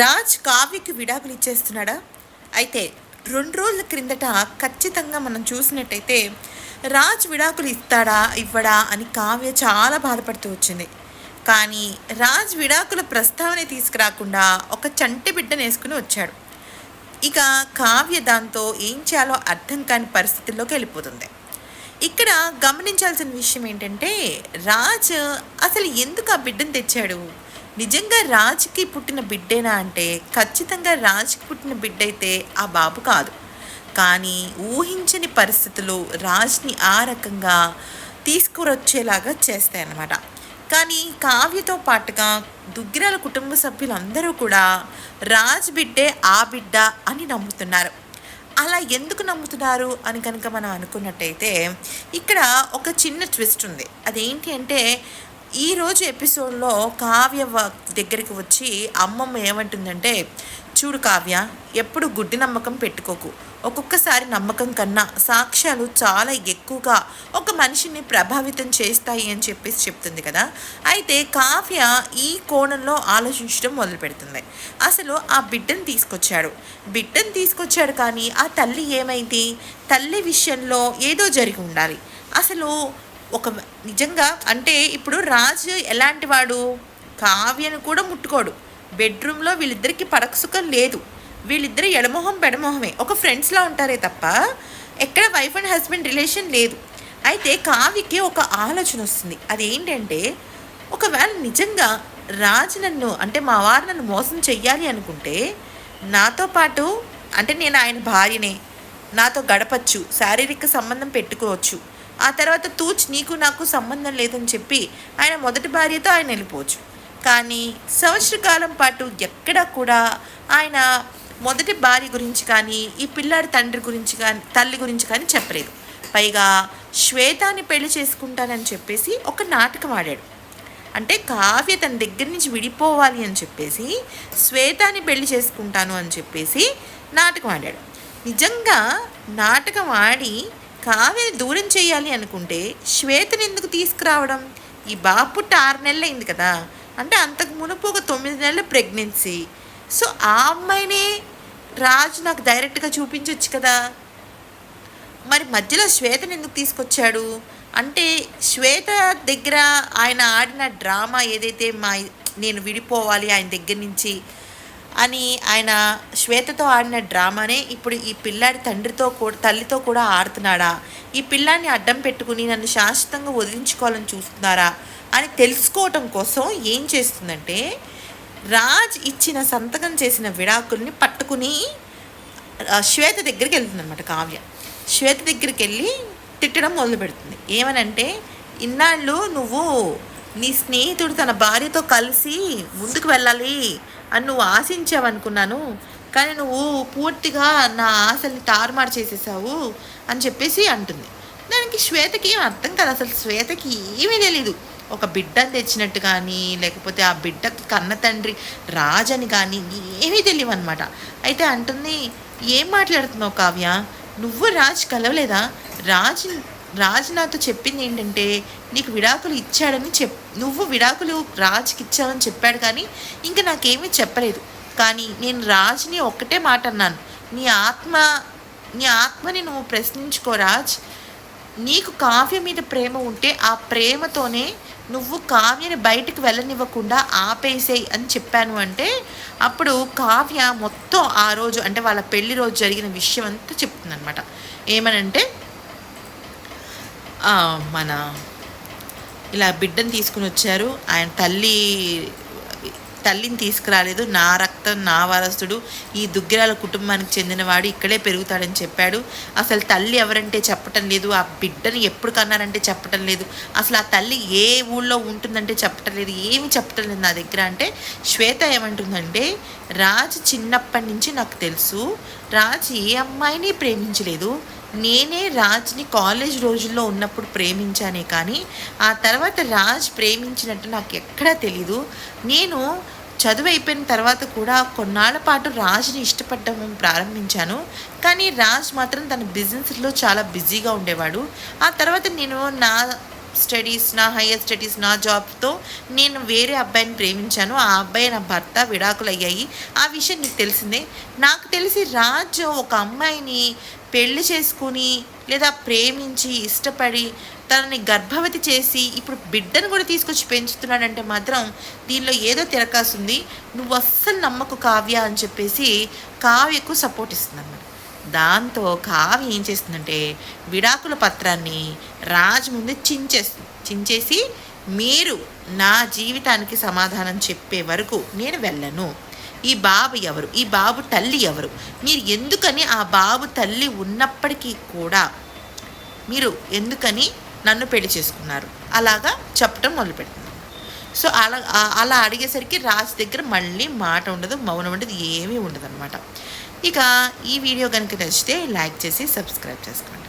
రాజ్ కావ్యకి విడాకులు ఇచ్చేస్తున్నాడా? అయితే రెండు రోజుల క్రిందట ఖచ్చితంగా మనం చూసినట్టయితే రాజ్ విడాకులు ఇస్తాడా ఇవ్వడా అని కావ్య చాలా బాధపడుతూ వచ్చింది. కానీ రాజ్ విడాకుల ప్రస్తావన తీసుకురాకుండా ఒక చంటి బిడ్డను వేసుకుని వచ్చాడు. ఇక కావ్య దాంతో ఏం చేయాలో అర్థం కాని పరిస్థితుల్లోకి వెళ్ళిపోతుంది. ఇక్కడ గమనించాల్సిన విషయం ఏంటంటే రాజ్ అసలు ఎందుకు ఆ బిడ్డను తెచ్చాడు? నిజంగా రాజ్కి పుట్టిన బిడ్డేనా అంటే ఖచ్చితంగా రాజ్కి పుట్టిన బిడ్డ అయితే ఆ బాబు కాదు. కానీ ఊహించని పరిస్థితులు రాజ్ని ఆ రకంగా తీసుకురొచ్చేలాగా చేస్తాయన్నమాట. కానీ కావ్యతో పాటుగా దుగ్గిరాల కుటుంబ సభ్యులందరూ కూడా రాజ్ బిడ్డే ఆ బిడ్డ అని నమ్ముతున్నారు. అలా ఎందుకు నమ్ముతున్నారు అని కనుక మనం అనుకున్నట్టయితే ఇక్కడ ఒక చిన్న ట్విస్ట్ ఉంది. అదేంటి అంటే ఈరోజు ఎపిసోడ్లో కావ్య దగ్గరికి వచ్చి అమ్మమ్మ ఏమంటుందంటే చూడు కావ్య ఎప్పుడు గుడ్డి నమ్మకం పెట్టుకోకు. ఒక్కొక్కసారి నమ్మకం కన్నా సాక్ష్యాలు చాలా ఎక్కువగా ఒక మనిషిని ప్రభావితం చేస్తాయి అని చెప్పేసి చెప్తుంది కదా. అయితే కావ్య ఈ కోణంలో ఆలోచించడం మొదలు పెడుతుంది. అసలు ఆ బిడ్డను తీసుకొచ్చాడు. బిడ్డను తీసుకొచ్చాడు కానీ ఆ తల్లి ఏమైంది? తల్లి విషయంలో ఏదో జరిగి ఉండాలి. అసలు ఒక నిజంగా అంటే ఇప్పుడు రాజు ఎలాంటి వాడు? కావ్యను కూడా ముట్టుకోడు. బెడ్రూమ్లో వీళ్ళిద్దరికి పడకసుఖం లేదు. వీళ్ళిద్దరు ఎడమొహం బెడమొహమే. ఒక ఫ్రెండ్స్లా ఉంటారే తప్ప ఎక్కడ వైఫ్ అండ్ హస్బెండ్ రిలేషన్ లేదు. అయితే కావ్యకి ఒక ఆలోచన వస్తుంది. అదేంటంటే ఒకవేళ నిజంగా రాజు నన్ను అంటే మా వారు నన్ను మోసం చెయ్యాలి అనుకుంటే నాతో పాటు అంటే నేను ఆయన భార్యనే. నాతో గడపచ్చు శారీరక సంబంధం పెట్టుకోవచ్చు. ఆ తర్వాత తూచ్ నీకు నాకు సంబంధం లేదని చెప్పి ఆయన మొదటి భార్యతో ఆయన వెళ్ళిపోవచ్చు. కానీ సంవత్సర కాలం పాటు ఎక్కడా కూడా ఆయన మొదటి భార్య గురించి కానీ ఈ పిల్లాడి తండ్రి గురించి కానీ తల్లి గురించి కానీ చెప్పలేదు. పైగా శ్వేతాని పెళ్ళి చేసుకుంటానని చెప్పేసి ఒక నాటకం ఆడాడు. అంటే కావ్య తన దగ్గర నుంచి విడిపోవాలి అని చెప్పేసి శ్వేతాని పెళ్ళి చేసుకుంటాను అని చెప్పేసి నాటకం ఆడాడు. నిజంగా నాటకం ఆడి కావేరి దూరం చేయాలి అనుకుంటే శ్వేతని ఎందుకు తీసుకురావడం? ఈ బాబు పుట్ట ఆరు నెలలు అయింది కదా. అంటే అంతకు మునుపు ఒక తొమ్మిది నెలల ప్రెగ్నెన్సీ. సో ఆ అమ్మాయినే రాజు నాకు డైరెక్ట్గా చూపించవచ్చు కదా. మరి మధ్యలో శ్వేతను ఎందుకు తీసుకొచ్చాడు? అంటే శ్వేత దగ్గర ఆయన ఆడిన డ్రామా ఏదైతే మా నేను విడిపోవాలి ఆయన దగ్గర నుంచి అని ఆయన శ్వేతతో ఆడిన డ్రామానే ఇప్పుడు ఈ పిల్లాడి తండ్రితో కూడా తల్లితో కూడా ఆడుతున్నాడా? ఈ పిల్లాడిని అడ్డం పెట్టుకుని నన్ను శాశ్వతంగా వదిలించుకోవాలని చూస్తున్నారా? అని తెలుసుకోవటం కోసం ఏం చేస్తుందంటే రాజ్ ఇచ్చిన సంతకం చేసిన విడాకుల్ని పట్టుకుని శ్వేత దగ్గరికి వెళ్తుందనమాట కావ్య. శ్వేత దగ్గరికి వెళ్ళి తిట్టడం మొదలు పెడుతుంది. ఏమనంటే ఇన్నాళ్ళు నువ్వు నీ స్నేహితుడు తన భార్యతో కలిసి ముందుకు వెళ్ళాలి. అని నువ్వు ఆశించావనుకున్నాను కానీ నువ్వు పూర్తిగా నా ఆశల్ని తారుమారు చేసేసావు అని చెప్పేసి అంటుంది. దానికి శ్వేతకి ఏం అర్థం కాదు. అసలు శ్వేతకి ఏమీ తెలీదు. ఒక బిడ్డను తెచ్చినట్టు కానీ లేకపోతే ఆ బిడ్డకి కన్న తండ్రి రాజని కానీ ఏమీ తెలియవు అనమాట అయితే అంటుంది ఏం మాట్లాడుతున్నావు కావ్య? నువ్వు రాజ్ కలవలేదా? రాజ్ రాజ్ నాతో చెప్పింది ఏంటంటే నీకు విడాకులు ఇచ్చాడని చెప్ నువ్వు విడాకులు రాజ్కి ఇచ్చావని చెప్పాడు కానీ ఇంకా నాకేమీ చెప్పలేదు. కానీ నేను రాజుని ఒక్కటే మాట అన్నాను. నీ ఆత్మ నీ ఆత్మని నువ్వు ప్రశ్నించుకో రాజ్. నీకు కావ్య మీద ప్రేమ ఉంటే ఆ ప్రేమతోనే నువ్వు కావ్యని బయటకు వెళ్ళనివ్వకుండా ఆపేసేయి అని చెప్పాను అంటే అప్పుడు కావ్య మొత్తం ఆ రోజు అంటే వాళ్ళ పెళ్ళి రోజు జరిగిన విషయం అంతా చెప్తుందనమాట ఏమనంటే మన ఇలా బిడ్డను తీసుకుని వచ్చారు. ఆయన తల్లి తల్లిని తీసుకురాలేదు. నా రక్తం నా వారసుడు ఈ దుగ్గిరాల కుటుంబానికి చెందినవాడు ఇక్కడే పెరుగుతాడని చెప్పాడు. అసలు తల్లి ఎవరంటే చెప్పటం లేదు. ఆ బిడ్డని ఎప్పుడు కన్నారంటే చెప్పటం లేదు. అసలు ఆ తల్లి ఏ ఊళ్ళో ఉంటుందంటే చెప్పటం లేదు. ఏమి చెప్పటం లేదు నా దగ్గర. అంటే శ్వేత ఏమంటుందంటే రాజు చిన్నప్పటి నుంచి నాకు తెలుసు. రాజు ఏ అమ్మాయిని ప్రేమించలేదు. నేనే రాజ్ని కాలేజ్ రోజుల్లో ఉన్నప్పుడు ప్రేమించానే కానీ ఆ తర్వాత రాజ్ ప్రేమించినట్టు నాకు ఎక్కడా తెలీదు. నేను చదువు అయిపోయిన తర్వాత కూడా కొన్నాళ్ళ పాటు రాజ్ని ఇష్టపడడం ప్రారంభించాను. కానీ రాజ్ మాత్రం తన బిజినెస్లో చాలా బిజీగా ఉండేవాడు. ఆ తర్వాత నేను నా స్టడీస్ నా హయ్యర్ స్టడీస్ నా జాబ్తో నేను వేరే అబ్బాయిని ప్రేమించాను. ఆ అబ్బాయి నా భర్త విడాకులు అయ్యాయి ఆ విషయం నీకు తెలిసిందే? నాకు తెలిసి రాజు ఒక అమ్మాయిని పెళ్ళి చేసుకుని లేదా ప్రేమించి ఇష్టపడి తనని గర్భవతి చేసి ఇప్పుడు బిడ్డను కూడా తీసుకొచ్చి పెంచుతున్నాడంటే మాత్రం దీనిలో ఏదో తిరకాసుంది. నువ్వు అస్సలు నమ్మకు కావ్య అని చెప్పేసి కావ్యకు సపోర్ట్ ఇస్తుంది అన్నమాట దాంతో కావ్య ఏం చేస్తుందంటే విడాకుల పత్రాన్ని రాజు ముందు చించేస్తుంది చించేసి మీరు నా జీవితానికి సమాధానం చెప్పే వరకు నేను వెళ్ళను. ఈ బాబు ఎవరు? ఈ బాబు తల్లి ఎవరు? మీరు ఎందుకని ఆ బాబు తల్లి ఉన్నప్పటికీ కూడా మీరు ఎందుకని నన్ను పెళ్ళి చేసుకున్నారు? అలాగా చెప్పడం మొదలు పెడుతుంది సో అలా అలా అడిగేసరికి రాజు దగ్గర మళ్ళీ మాట ఉండదు మౌనం ఉండదు ఏమీ ఉండదు అనమాట ఇక ఈ వీడియో కనుక నచ్చితే లైక్ చేసి సబ్స్క్రైబ్ చేసుకోండి.